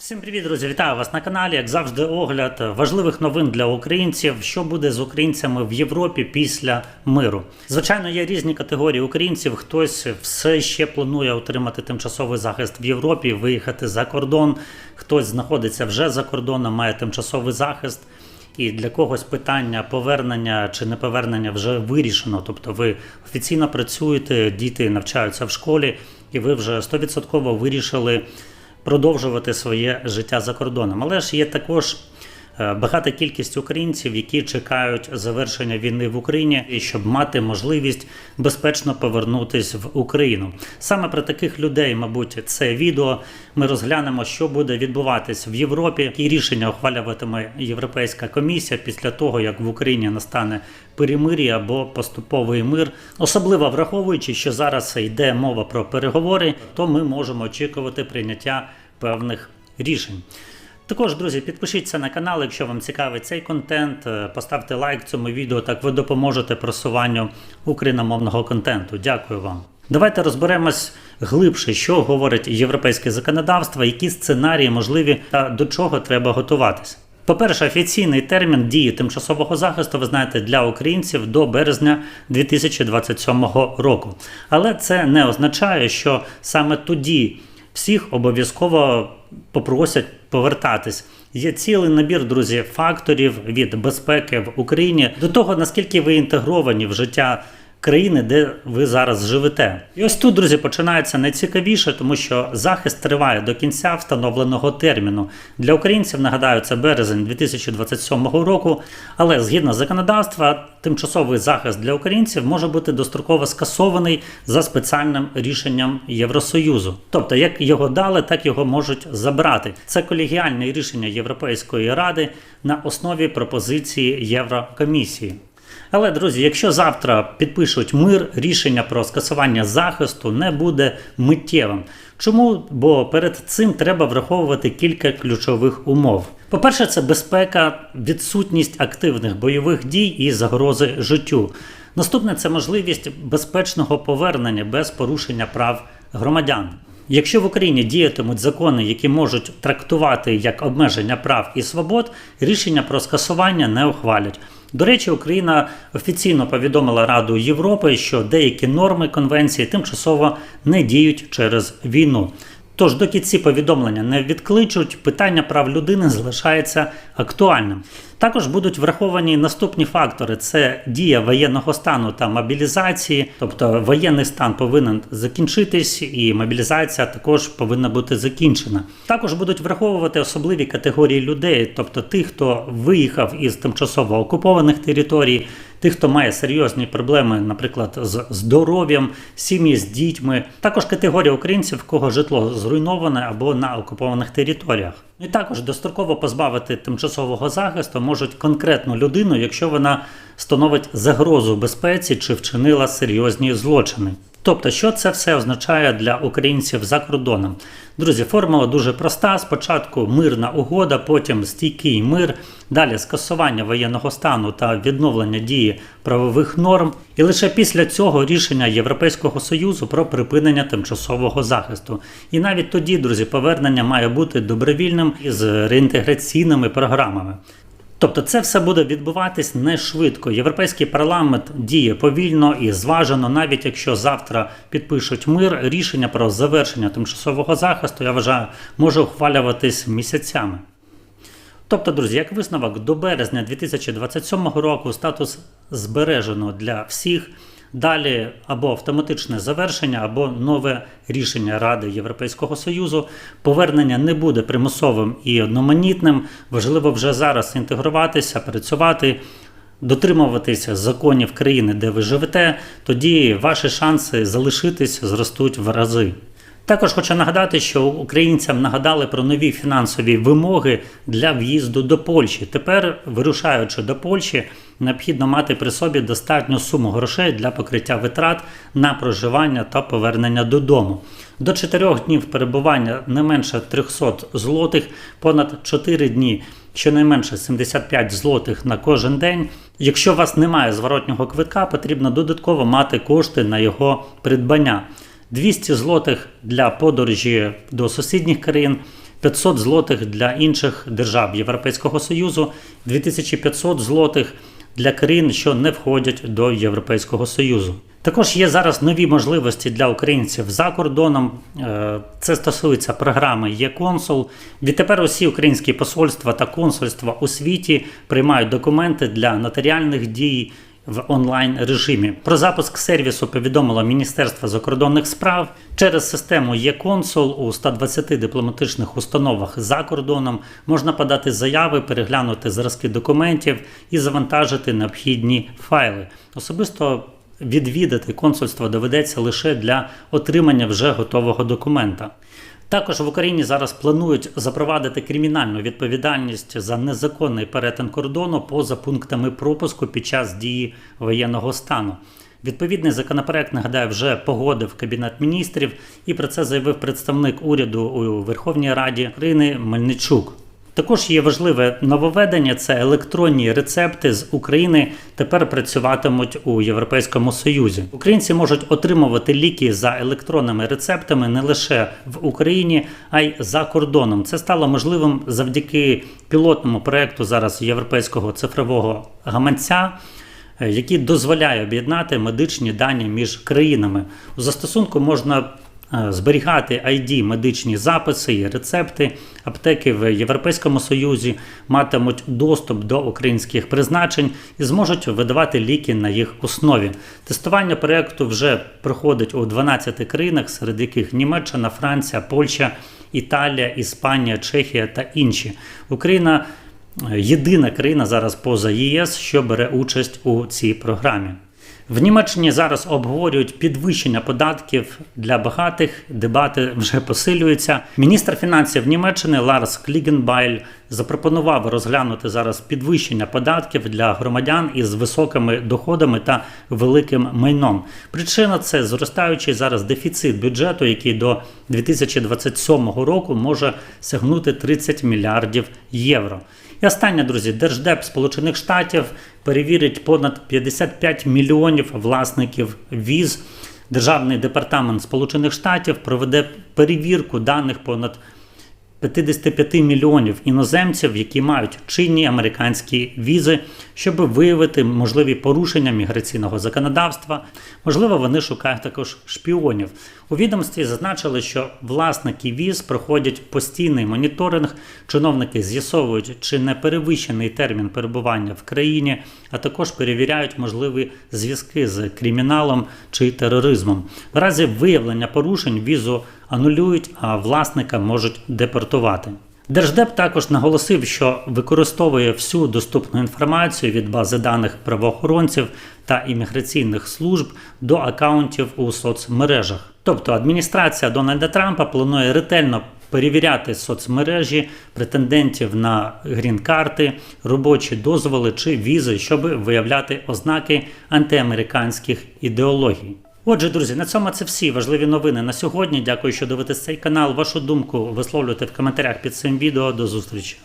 Всім привіт, друзі! Вітаю вас на каналі. Як завжди, огляд важливих новин для українців, що буде з українцями в Європі після миру. Звичайно, є різні категорії українців. Хтось все ще планує отримати тимчасовий захист в Європі, виїхати за кордон. Хтось знаходиться вже за кордоном, має тимчасовий захист. І для когось питання повернення чи не повернення вже вирішено. Тобто ви офіційно працюєте, діти навчаються в школі, і ви вже 100% вирішили продовжувати своє життя за кордоном. Але ж є також багата кількість українців, які чекають завершення війни в Україні, і щоб мати можливість безпечно повернутися в Україну. Саме про таких людей, мабуть, це відео. Ми розглянемо, що буде відбуватись в Європі, які рішення ухвалюватиме Європейська комісія після того, як в Україні настане перемир'я або поступовий мир, особливо враховуючи, що зараз йде мова про переговори, то ми можемо очікувати прийняття певних рішень. Також, друзі, підпишіться на канал, якщо вам цікавий цей контент. е, Поставте лайк цьому відео, так ви допоможете просуванню україномовного контенту. Дякую вам. Давайте розберемось глибше, що говорить європейське законодавство, які сценарії можливі та до чого треба готуватися. По-перше, офіційний термін дії тимчасового захисту, ви знаєте, для українців до березня 2027 року. Але це не означає, що саме тоді всіх обов'язково попросять повертатись. Є цілий набір, друзі, факторів від безпеки в Україні до того, наскільки ви інтегровані в життя країни, де ви зараз живете. І ось тут, друзі, починається найцікавіше, тому що захист триває до кінця встановленого терміну. Для українців нагадаю, це березень 2027 року. Але згідно законодавства, тимчасовий захист для українців може бути достроково скасований за спеціальним рішенням Євросоюзу. Тобто, як його дали, так його можуть забрати. Це колегіальне рішення Європейської ради на основі пропозиції Єврокомісії. Але, друзі, якщо завтра підпишуть мир, рішення про скасування захисту не буде миттєвим. Чому? Бо перед цим треба враховувати кілька ключових умов. По-перше, це безпека, відсутність активних бойових дій і загрози життю. Наступне це можливість безпечного повернення без порушення прав громадян. Якщо в Україні діятимуть закони, які можуть трактувати як обмеження прав і свобод, рішення про скасування не ухвалять. До речі, Україна офіційно повідомила Раду Європи, що деякі норми конвенції тимчасово не діють через війну. Тож, доки ці повідомлення не відкличуть, питання прав людини залишається актуальним. Також будуть враховані наступні фактори: це дія воєнного стану та мобілізації, тобто воєнний стан повинен закінчитись, і мобілізація також повинна бути закінчена. Також будуть враховувати особливі категорії людей, тобто тих, хто виїхав із тимчасово окупованих територій, тих, хто має серйозні проблеми, наприклад, з здоров'ям, сім'ї з дітьми, також категорія українців, кого житло зруйноване або на окупованих територіях. І також достроково позбавити тимчасового захисту можуть конкретну людину, якщо вона становить загрозу безпеці чи вчинила серйозні злочини. Тобто, що це все означає для українців за кордоном? Друзі, формула дуже проста: спочатку мирна угода, потім стійкий мир, далі скасування воєнного стану та відновлення дії правових норм, і лише після цього рішення Європейського союзу про припинення тимчасового захисту. І навіть тоді, друзі, повернення має бути добровільним із реінтеграційними програмами. Тобто це все буде відбуватись не швидко. Європейський парламент діє повільно і зважено, навіть якщо завтра підпишуть мир, рішення про завершення тимчасового захисту, я вважаю, може ухвалюватись місяцями. Тобто, друзі, як висновок, до березня 2027 року статус збережено для всіх. Далі або автоматичне завершення, або нове рішення Ради Європейського Союзу. Повернення не буде примусовим і одноманітним. Важливо вже зараз інтегруватися, працювати, дотримуватися законів країни, де ви живете. Тоді ваші шанси залишитись зростуть в рази. Також хочу нагадати, що українцям нагадали про нові фінансові вимоги для в'їзду до Польщі. Тепер, вирушаючи до Польщі, необхідно мати при собі достатню суму грошей для покриття витрат на проживання та повернення додому. До 4 днів перебування не менше 300 злотих, понад 4 дні щонайменше 75 злотих на кожен день. Якщо у вас немає зворотнього квитка, потрібно додатково мати кошти на його придбання. 200 злотих для подорожі до сусідніх країн, 500 злотих для інших держав Європейського Союзу, 2500 злотих для країн, що не входять до Європейського Союзу. Також є зараз нові можливості для українців за кордоном. Е, Це стосується програми «Є-консул». Відтепер усі українські посольства та консульства у світі приймають документи для нотаріальних дій в онлайн режимі. Про запуск сервісу повідомило Міністерство закордонних справ через систему «Є-консул» у 120 дипломатичних установах за кордоном можна подати заяви, переглянути зразки документів і завантажити необхідні файли. Особисто відвідати консульство доведеться лише для отримання вже готового документа. Також в Україні зараз планують запровадити кримінальну відповідальність за незаконний перетин кордону поза пунктами пропуску під час дії воєнного стану. Відповідний законопроект, нагадаю, вже погодив Кабінет міністрів, і про це заявив представник уряду у Верховній Раді України Мельничук. Також є важливе нововведення: це електронні рецепти з України тепер працюватимуть у Європейському Союзі. Українці можуть отримувати ліки за електронними рецептами не лише в Україні, а й за кордоном. Це стало можливим завдяки пілотному проекту зараз європейського цифрового гаманця. е, Який дозволяє об'єднати медичні дані між країнами у застосунку можна зберігати ID медичні записи і рецепти. Аптеки в Європейському Союзі матимуть доступ до українських призначень і зможуть видавати ліки на їх основі. Тестування проекту вже проходить у 12 країнах, серед яких Німеччина, Франція, Польща, Італія, Іспанія, Чехія та інші. Україна е, єдина країна зараз поза ЄС, що бере участь у цій програмі. В Німеччині зараз обговорюють підвищення податків для багатих. Дебати вже посилюються. Міністр фінансів Німеччини Ларс Клігенбайль запропонував розглянути зараз підвищення податків для громадян із високими доходами та великим майном. Причина це зростаючий зараз дефіцит бюджету, який до 2027 року може сягнути 30 мільярдів євро. І останнє, друзі, Держдеп Сполучених Штатів перевірить понад 55 мільйонів власників віз. Державний департамент Сполучених Штатів проведе перевірку даних понад 55 мільйонів іноземців, які мають чинні американські візи, щоб виявити можливі порушення міграційного законодавства. Можливо, вони шукають також шпіонів. У відомстві зазначили, що власники віз проходять постійний моніторинг. Чиновники з'ясовують, чи не перевищений термін перебування в країні, а також перевіряють можливі зв'язки з криміналом чи тероризмом. В разі виявлення порушень візу анулюють, а власника можуть депортувати. Держдеп також наголосив, що використовує всю доступну інформацію від бази даних правоохоронців та імміграційних служб до акаунтів у соцмережах. Тобто адміністрація Дональда Трампа планує ретельно перевіряти соцмережі претендентів на грін-карти, робочі дозволи чи візи, щоб виявляти ознаки антиамериканських ідеологій. Отже, друзі, на цьому це всі важливі новини на сьогодні. Дякую, що дивитесь цей канал. Вашу думку висловлюйте в коментарях під цим відео. До зустрічі.